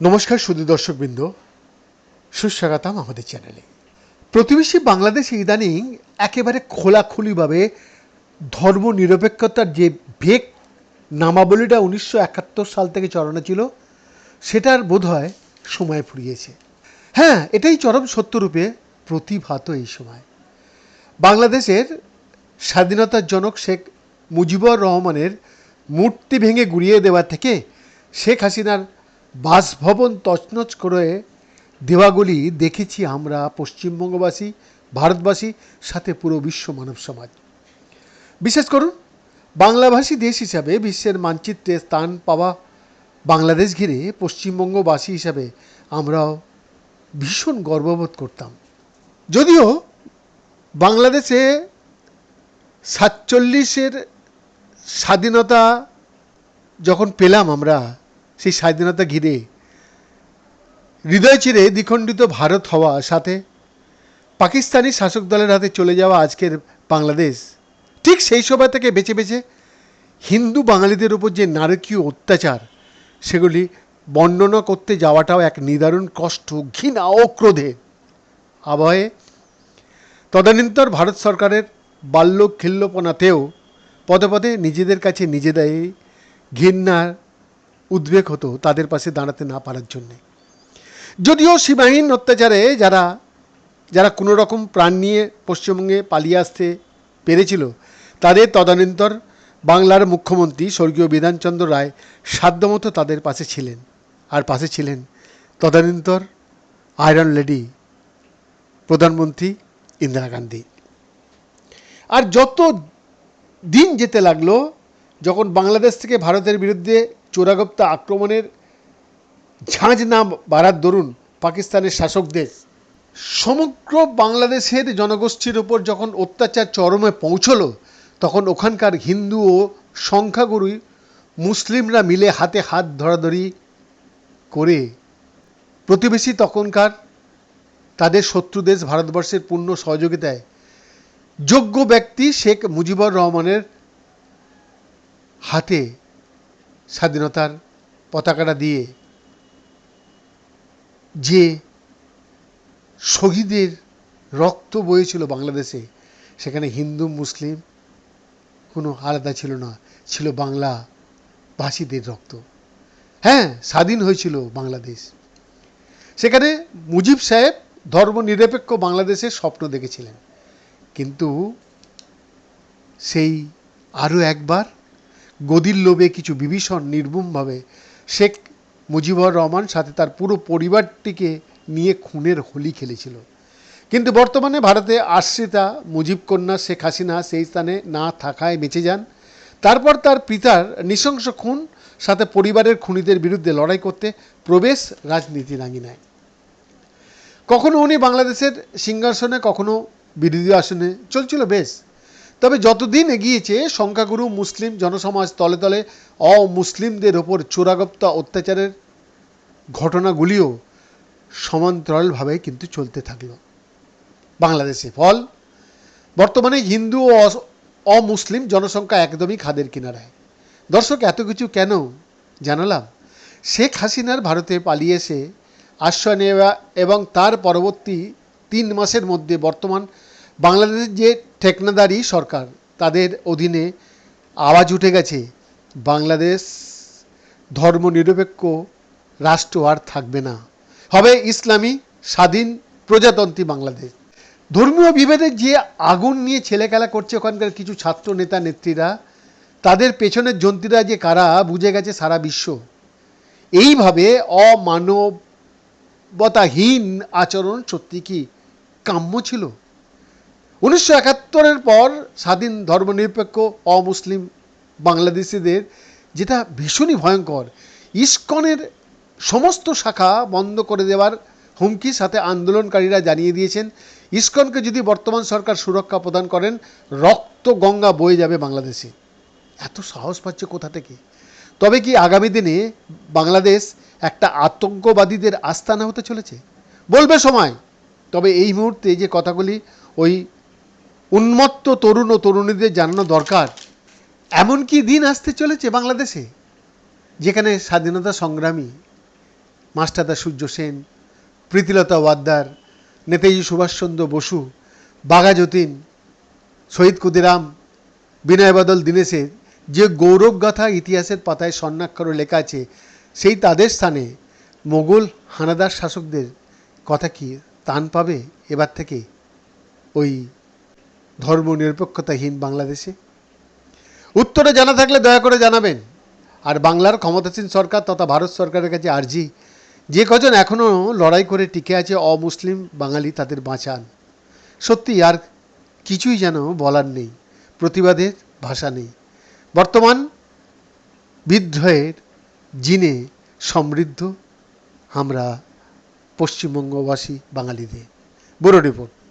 নমস্কার শুধু দর্শকবৃন্দ। সুস্বাগতম আমাদের চ্যানেলে। প্রতিবেশী বাংলাদেশ ইদানিং একেবারে খোলাখুলিভাবে ধর্ম নিরপেক্ষতার যে বেগ নামাবলীটা উনিশশো একাত্তর সাল থেকে চড়ানো ছিল, সেটার বোধ হয় সময় ফুরিয়েছে। হ্যাঁ এটাই চরম সত্যরূপে প্রতিভাত এই সময়। বাংলাদেশের স্বাধীনতার জনক শেখ মুজিবুর রহমানের মূর্তি ভেঙে গুড়িয়ে দেওয়া থেকে শেখ হাসিনার বাসভবন তছনছ করে দেওয়াগুলি দেখেছি আমরা পশ্চিমবঙ্গবাসী, ভারতবাসী, সাথে পুরো বিশ্ব মানব সমাজ। বিশেষ করুন, বাংলাভাষী দেশ হিসাবে বিশ্বের মানচিত্রে স্থান পাওয়া বাংলাদেশ ঘিরে পশ্চিমবঙ্গবাসী হিসাবে আমরাও ভীষণ গর্ববোধ করতাম। যদিও বাংলাদেশে সাতচল্লিশের স্বাধীনতা যখন পেলাম আমরা, সেই স্বাধীনতা ঘিরে হৃদয় চিরে দ্বিখণ্ডিত ভারত হওয়া সাথে পাকিস্তানি শাসক দলের হাতে চলে যাওয়া আজকের বাংলাদেশ, ঠিক সেই সময় থেকে বেছে বেছে হিন্দু বাঙালিদের উপর যে নারকীয় অত্যাচার, সেগুলি বর্ণনা করতে যাওয়াটাও এক নিদারুণ কষ্ট, ঘৃণা ও ক্রোধে। আবহে তদানীন্তর ভারত সরকারের বাল্য খিল্লপনাতেও পদে পদে নিজেদের কাছে নিজেরাই ঘৃণার উদ্বেগ হতো তাদের পাশে দাঁড়াতে না পারার জন্যে। যদিও সীমাহীন অত্যাচারে যারা যারা কোনো রকম প্রাণ নিয়ে পশ্চিমবঙ্গে পালিয়ে আসতে পেরেছিল, তাদের তদানীন্তর বাংলার মুখ্যমন্ত্রী স্বর্গীয় বিধানচন্দ্র রায় সাধ্যমতো তাদের পাশে ছিলেন। আর পাশে ছিলেন তদানীন্তর আয়রন লেডি প্রধানমন্ত্রী ইন্দিরা গান্ধী। আর যত দিন যেতে লাগল যখন বাংলাদেশ থেকে ভারতের বিরুদ্ধে চোরাগপ্তা আক্রমণের ঝাঁঝ না বাড়ার দরুন পাকিস্তানের শাসকদের। সমগ্র বাংলাদেশের জনগোষ্ঠীর উপর যখন অত্যাচার চরমে পৌঁছলো, তখন ওখানকার হিন্দু ও সংখ্যাগুরু মুসলিমরা মিলে হাতে হাত ধরাধরি করে প্রতিবেশী তখনকার তাদের শত্রু দেশ ভারতবর্ষের পূর্ণ সহযোগিতায় যোগ্য ব্যক্তি শেখ মুজিবুর রহমানের হাতে স্বাধীনতার পতাকাটা দিয়ে যে শহীদের রক্ত বয়েছিল বাংলাদেশে, সেখানে হিন্দু, মুসলিম কোনো আলাদা ছিল না, ছিল বাংলা ভাষীদের রক্ত। হ্যাঁ স্বাধীন হয়েছিল বাংলাদেশ। সেখানে মুজিব সাহেব ধর্মনিরপেক্ষ বাংলাদেশের স্বপ্ন দেখেছিলেন। কিন্তু সেই আরও একবার গদির লোভে কিছু বিভীষণ নির্মমভাবে শেখ মুজিবুর রহমান সাথে তার পুরো পরিবারটিকে নিয়ে খুনের হোলি খেলেছিল। কিন্তু বর্তমানে ভারতে আশ্রিতা মুজিব কন্যা, শেখ হাসিনা সেই স্থানে না থাকায় বেঁচে যান। তারপর তার পিতার নৃশংস খুন, সাথে পরিবারের খুনিদের বিরুদ্ধে লড়াই করতে প্রবেশ রাজনীতির আঙিনায় কখনো উনি বাংলাদেশের সিংহাসনে, কখনো বিরোধী আসনে চলছিল বেশ। তবে যতদিন এগিয়েছে, সংখ্যাগুরু মুসলিম জনসমাজ তলে তলে অমুসলিমদের ওপর চোরাগপ্তা অত্যাচারের ঘটনাগুলিও সমান্তরালভাবে কিন্তু চলতে থাকল। বাংলাদেশে ফল, বর্তমানে হিন্দু ও অমুসলিম জনসংখ্যা একদমই খাদের কিনারায়। দর্শক, এত কিছু কেন জানালাম? শেখ হাসিনার ভারতে পালিয়ে এসে আশ্রয় নেওয়া এবং তার পরবর্তী তিন মাসের মধ্যে বর্তমান বাংলাদেশের যে ঠেকনাদারি সরকার, তাদের অধীনে আওয়াজ উঠে গেছে, বাংলাদেশ ধর্মনিরপেক্ষ রাষ্ট্র আর থাকবে না। হবে ইসলামী স্বাধীন প্রজাতন্ত্রী বাংলাদেশ। ধর্মীয় বিভেদের যে আগুন নিয়ে ছেলেখেলা করছে ওখানকার কিছু ছাত্র নেতা, নেত্রীরা, তাদের পেছনের যন্ত্রীরা যে কারা বুঝে গেছে সারা বিশ্ব। এইভাবে অমানবতাহীন আচরণ সত্যি কি কাম্য ছিল। উনিশশো একাত্তরের পর স্বাধীন ধর্মনিরপেক্ষ অমুসলিম বাংলাদেশিদের যেটা ভীষণই ভয়ঙ্কর, ইস্কনের সমস্ত শাখা বন্ধ করে দেওয়ার হুমকি সাথে আন্দোলনকারীরা জানিয়ে দিয়েছেন, ইস্কনকে যদি বর্তমান সরকার সুরক্ষা প্রদান করেন, রক্ত গঙ্গা বয়ে যাবে বাংলাদেশে। এত সাহস পাচ্ছে কোথা থেকে? তবে কি আগামী দিনে বাংলাদেশ একটা আতঙ্কবাদীদের আস্তানা হতে চলেছে? বলবে সময়। তবে এই মুহূর্তে যে কথাগুলি, ওই উন্মত্ত তরুণ ও তরুণীদের জানানো দরকার এমন কি দিন আসতে চলেছে বাংলাদেশে, যেখানে স্বাধীনতা সংগ্রামী মাস্টারদা সূর্য সেন, প্রীতিলতা ওয়াদ্দার, নেতাজি সুভাষচন্দ্র বসু, বাঘা যতীন, শহীদ কুদিরাম বিনয় বদল দীনেশের যে গৌরবগাথা ইতিহাসের পাতায় স্বর্ণাক্ষরে লেখা আছে, সেই তাদের স্থানে মোগল হানাদার শাসকদের কথা কি তান পাবে এবার থেকে ওই ধর্মনিরপেক্ষতাহীন বাংলাদেশে? উত্তরে জানা থাকলে দয়া করে জানাবেন। আর বাংলার ক্ষমতাসীন সরকার তথা ভারত সরকারের কাছে আর্জি, যে কজন এখনও লড়াই করে টিকে আছে অমুসলিম বাঙালি তাদের বাঁচান। সত্যি আর কিছুই যেন বলার নেই, প্রতিবাদের ভাষা নেই। বর্তমান বিদ্রোহের জিনে সমৃদ্ধ আমরা পশ্চিমবঙ্গবাসী বাঙালিদের। Bureau report.